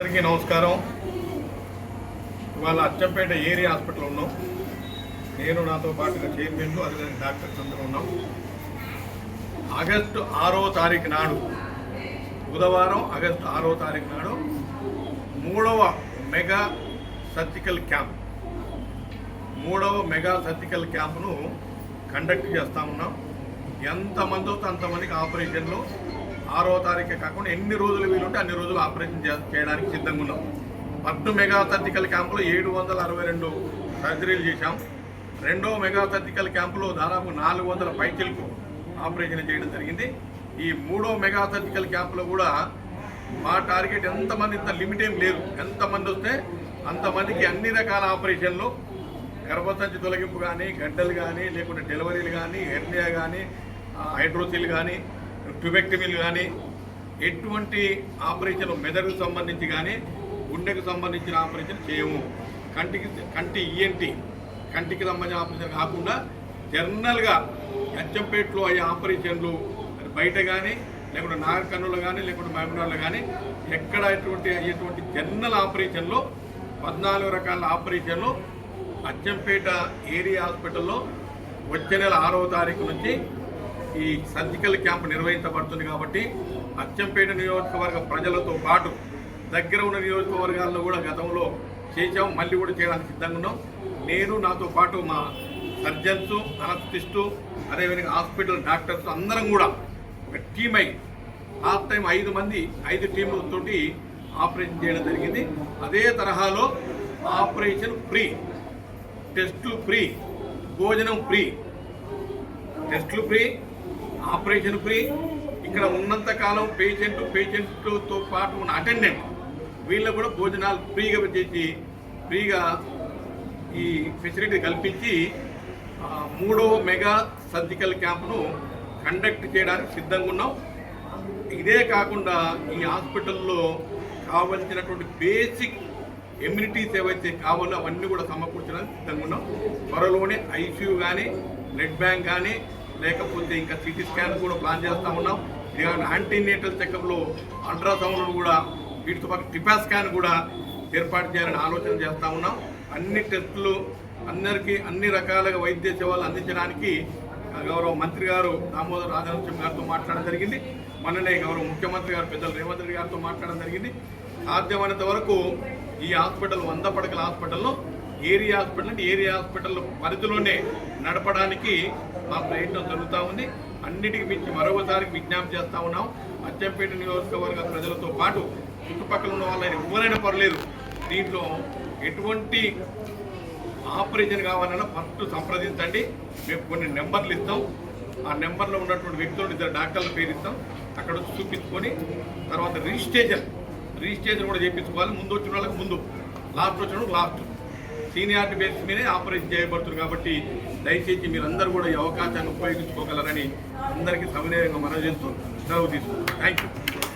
అందరికీ నమస్కారం. ఇవాళ అచ్చంపేట ఏరియా హాస్పిటల్ ఉన్నాం. నేను నాతో పాటుగా చైర్మన్ అదే డాక్టర్స్ అందరూ ఉన్నాం. ఆగస్టు ఆరో తారీఖు నాడు బుధవారం ఆగస్టు ఆరో తారీఖు నాడు మూడవ మెగా సర్జికల్ క్యాంప్ మూడవ మెగా సర్జికల్ క్యాంప్ను కండక్ట్ చేస్తా ఉన్నాం. ఎంతమంది వస్తే అంతమందికి ఆపరేషన్లు ఆరో తారీఖే కాకుండా ఎన్ని రోజులు వీలుంటే అన్ని రోజులు ఆపరేషన్ చేయడానికి సిద్ధంగా ఉన్నాం. పద్దు మెగా సర్జికల్ క్యాంపులో ఏడు వందల అరవై రెండు సర్జరీలు చేశాం. రెండో మెగా సర్జికల్ క్యాంపులో దాదాపు నాలుగు వందల పైచలకు ఆపరేషన్ చేయడం జరిగింది. ఈ మూడో మెగా సర్జికల్ క్యాంపులో కూడా మా టార్గెట్ ఎంతమంది ఇంత లిమిట్ ఏం లేదు. ఎంతమంది వస్తే అంతమందికి అన్ని రకాల ఆపరేషన్లు గర్భసంచి తొలగింపు కానీ గడ్డలు కానీ లేకుంటే డెలివరీలు కానీ హెర్నియా కానీ హైడ్రోసిల్ కానీ ట్యూబెక్టమీలు కానీ ఎటువంటి ఆపరేషన్ మెదడుకు సంబంధించి కానీ గుండెకు సంబంధించిన ఆపరేషన్ చేయము. కంటికి కంటి ఈఎన్టీ కంటికి సంబంధించిన ఆపరేషన్ కాకుండా జనరల్గా అచ్చంపేటలో అయ్యే ఆపరేషన్లు బయట కానీ లేకుంటే నాగకన్నులు కానీ లేకుంటే మహబూబ్నగర్లో కానీ ఎక్కడ ఎటువంటి అయ్యేటువంటి జనరల్ ఆపరేషన్లో పద్నాలుగు రకాల ఆపరేషన్లు అచ్చంపేట ఏరియా హాస్పిటల్లో వచ్చే నెల ఆరవ తారీఖు నుంచి ఈ సర్జికల్ క్యాంప్ నిర్వహించబడుతుంది కాబట్టి అచ్చంపేట నియోజకవర్గ ప్రజలతో పాటు దగ్గర ఉన్న నియోజకవర్గాల్లో కూడా గతంలో చేసాము మళ్ళీ కూడా చేయడానికి సిద్ధంగా ఉన్నాం. నేను నాతో పాటు మా సర్జన్స్ అనస్థిస్టు అదేవిధంగా హాస్పిటల్ డాక్టర్స్ అందరం కూడా ఒక టీమ్ అయి హాఫ్ టైం ఐదు మంది ఐదు టీములతోటి ఆపరేషన్ చేయడం జరిగింది. అదే తరహాలో ఆపరేషన్ ఫ్రీ టెస్టులు ఫ్రీ భోజనం ఫ్రీ టెస్టులు ఫ్రీ ఆపరేషన్ ఫ్రీ. ఇక్కడ ఉన్నంత కాలం పేషెంట్ పేషెంట్తో పాటు ఉన్న అటెండెంట్ వీళ్ళకు కూడా భోజనాలు ఫ్రీగా చేసి ఫ్రీగా ఈ ఫెసిలిటీ కల్పించి మూడో మెగా సర్జికల్ క్యాంప్ను కండక్ట్ చేయడానికి సిద్ధంగా ఉన్నాం. ఇదే కాకుండా ఈ హాస్పిటల్లో కావలసినటువంటి బేసిక్ ఎమ్యూనిటీస్ ఏవైతే కావాలో అవన్నీ కూడా సమకూర్చడానికి సిద్ధంగా ఉన్నాం. త్వరలోనే ఐసీయూ కానీ బ్లడ్ బ్యాంక్ కానీ లేకపోతే ఇంకా సిటీ స్కాన్ కూడా ప్లాన్ చేస్తూ ఉన్నాం. యాంటీనేటల్ చెకప్లో అల్ట్రాసౌండ్ కూడా వీటితో పాటు టిపా స్కాన్ కూడా ఏర్పాటు చేయాలని ఆలోచన చేస్తూ ఉన్నాం. అన్ని టెస్టులు అందరికీ అన్ని రకాలుగా వైద్య సేవలు అందించడానికి గౌరవ మంత్రి గారు దామోదర్ రాజనరసింహ గారితో మాట్లాడడం జరిగింది. మొన్ననే గౌరవ ముఖ్యమంత్రి గారు పెద్దలు రేవంత్ రెడ్డి గారితో మాట్లాడడం జరిగింది. సాధ్యమైనంత వరకు ఈ హాస్పిటల్ వంద పడకల హాస్పిటల్లో ఏరియా హాస్పిటల్ అంటే ఏరియా హాస్పిటల్ పరిధిలోనే నడపడానికి మా ప్రయత్నం జరుగుతూ ఉంది. అన్నిటికి మించి మరొకసారి విజ్ఞప్తి చేస్తూ ఉన్నాం. అచ్చంపేట నియోజకవర్గ ప్రజలతో పాటు చుట్టుపక్కల ఉన్న వాళ్ళని ఎవరైనా పర్లేదు దీంట్లో ఎటువంటి ఆపరేషన్ కావాలన్నా ఫస్ట్ సంప్రదించండి. మేము కొన్ని నెంబర్లు ఇస్తాం. ఆ నెంబర్లో ఉన్నటువంటి వ్యక్తులను ఇద్దరు డాక్టర్ల పేరు ఇస్తాం. అక్కడ వచ్చి చూపించుకొని తర్వాత రిజిస్ట్రేషన్ రిజిస్ట్రేషన్ కూడా చేయించుకోవాలి. ముందు వచ్చిన వాళ్ళకి ముందు లాస్ట్ వచ్చిన లాస్ట్. సీనియారిటీ బేసిస్ మీదే ఆపరేషన్ చేయబడుతుంది కాబట్టి దయచేసి మీరందరూ కూడా ఈ అవకాశాన్ని ఉపయోగించుకోగలరని అందరికీ సవినయంగా మనం చేస్తూ సెలవు తీసుకుంటాం థ్యాంక్ యూ